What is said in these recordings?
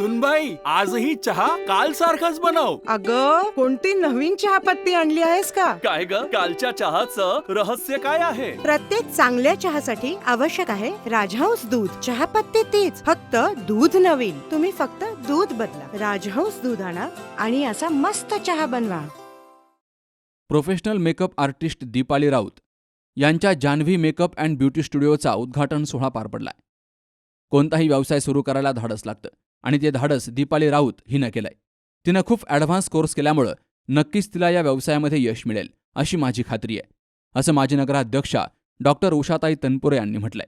सुनबाई आजही चहा काल सारखाच बनव. अग कोणती नवीन चहापत्ती आणली आहेस का? काय ग कालच्या चहाचं रहस्य काय आहे? प्रत्येक चांगल्या चहासाठी आवश्यक आहे राजहंस दूध. चहापत्ती तीच फक्त दूध नवीन. तुम्ही फक्त दूध बदला. राजहंस दूध आणा आणि असा मस्त चहा बनवा. Professional makeup artist Deepali Raut यांच्या जान्हवी मेकअप अँड ब्युटी स्टुडिओचा उद्घाटन सोहळा पार पडलाय. कोणताही व्यवसाय सुरू करायला धाडस लागतं. आणि ते धाडस दीपाली राऊत हिनं केलंय. तिनं खूप ॲडव्हान्स कोर्स केल्यामुळं नक्कीच तिला या व्यवसायामध्ये यश मिळेल अशी माझी खात्री आहे. असं माजी नगराध्यक्षा डॉक्टर उषाताई तनपुरे यांनी म्हटलंय.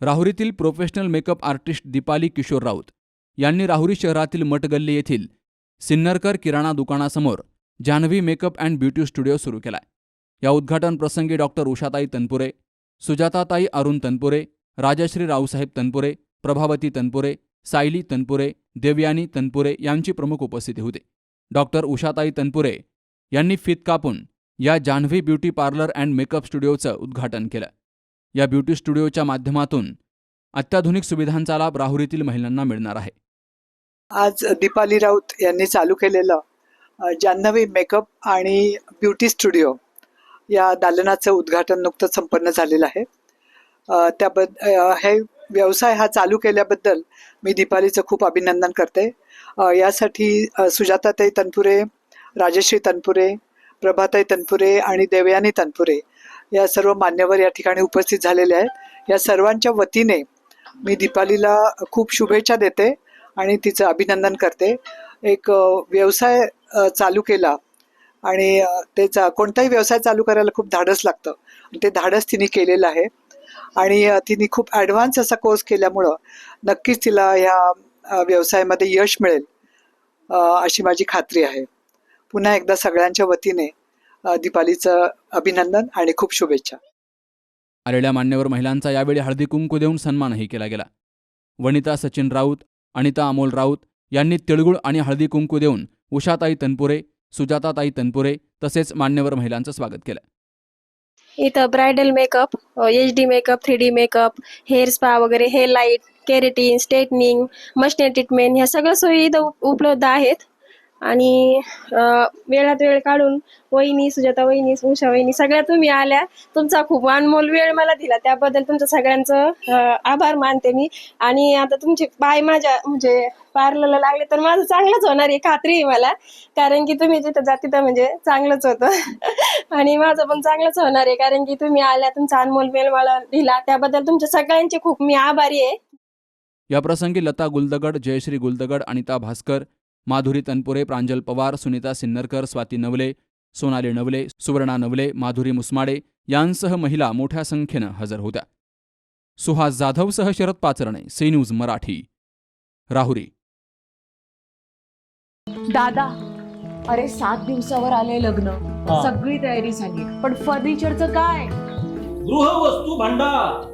राहुरीतील professional makeup artist Deepali Kishor Raut यांनी राहुरी शहरातील मटगल्ली येथील सिन्नरकर किराणा दुकानासमोर Janhavi makeup and beauty studio सुरू केलाय. या उद्घाटन प्रसंगी डॉक्टर उषाताई तनपुरे सुजाताताई अरुण तनपुरे राजश्री रावसाहेब तनपुरे प्रभावती तनपुरे सायली तनपुरे देवयानी तनपुरे यांची प्रमुख उपस्थिती होती. डॉक्टर उषाताई तनपुरे यांनी फित कापून या Janhavi beauty parlour and makeup स्टुडिओचं उद्घाटन केलं. या ब्युटी स्टुडिओच्या माध्यमातून अत्याधुनिक सुविधांचा लाभ राहुरीतील महिलांना मिळणार आहे. आज दीपाली राऊत यांनी चालू केलेलं जान्हवी मेकअप आणि ब्युटी स्टुडिओ या दालनाचं उद्घाटन नुकतंच संपन्न झालेलं आहे. त्याबद्दल हे व्यवसाय हा चालू केल्याबद्दल मी दीपालीचं खूप अभिनंदन करते. यासाठी सुजाताताई तनपुरे राजश्री तनपुरे प्रभाताई तनपुरे आणि देवयानी तनपुरे या सर्व मान्यवर या ठिकाणी उपस्थित झालेले आहेत. या सर्वांच्या वतीने मी दीपालीला खूप शुभेच्छा देते आणि तिचं अभिनंदन करते. एक व्यवसाय चालू केला आणि त्याचा कोणताही व्यवसाय चालू करायला खूप धाडस लागतं. ते धाडस तिने केलेलं आहे. आणि तिने खूप ॲडव्हान्स असा कोर्स केल्यामुळं नक्कीच तिला ह्या व्यवसायामध्ये यश मिळेल अशी माझी खात्री आहे. पुन्हा एकदा सगळ्यांच्या वतीने दीपालीचं अभिनंदन आणि खूप शुभेच्छा. आलेल्या मान्यवर महिलांचा यावेळी हळदी कुंकू देऊन सन्मानही केला गेला. वनिता सचिन राऊत अनिता अमोल राऊत यांनी तिळगुळ आणि हळदी कुंकू देऊन उषाताई तनपुरे सुजाताताई तनपुरे तसेच मान्यवर महिलांचं स्वागत केलं. इथं bridal makeup H D makeup three D makeup hair spa वगैरे hair light keratin straightening machinery treatment ह्या सगळ्या सोयी इथं उप- उपलब्ध आहेत. आणि वेळात वेळ काढून वहिनी सुजाता वहिनी उषा वहिनी सगळ्या तुम्ही आल्या. तुमचा खूप अनमोल वेळ मला दिला. त्याबद्दल तुमचं सगळ्यांचं आभार मानते मी. आणि आता तुमचे पाय माझ्या म्हणजे पार्लरला लागले तर माझं चांगलंच होणार आहे खात्री आहे मला. कारण की तुम्ही जिथं जा तिथं म्हणजे चांगलंच होतं. आणि माझं पण चांगलंच होणार आहे कारण की तुम्ही आल्या तुमचा अनमोल वेळ मला दिला. त्याबद्दल तुमच्या सगळ्यांचे खूप मी आभारी आहे. याप्रसंगी लता गुलदगड जयश्री गुलदगड अनिता भास्कर माधुरी तनपुरे प्रांजल पवार सुनीता सिन्नरकर स्वाती नवले सोनाली नवले सुवर्णा नवले माधुरी मुसमाडे यांसह महिला मोठ्या संख्येनं हजर होत्या. सुहास जाधवसह शरद पाचरणे सी न्यूज मराठी. राहुरी. दादा अरे सात दिवसावर आले लग्न. सगळी तयारी झाली पण फर्निचरचं काय? गृहवस्तू भांडार.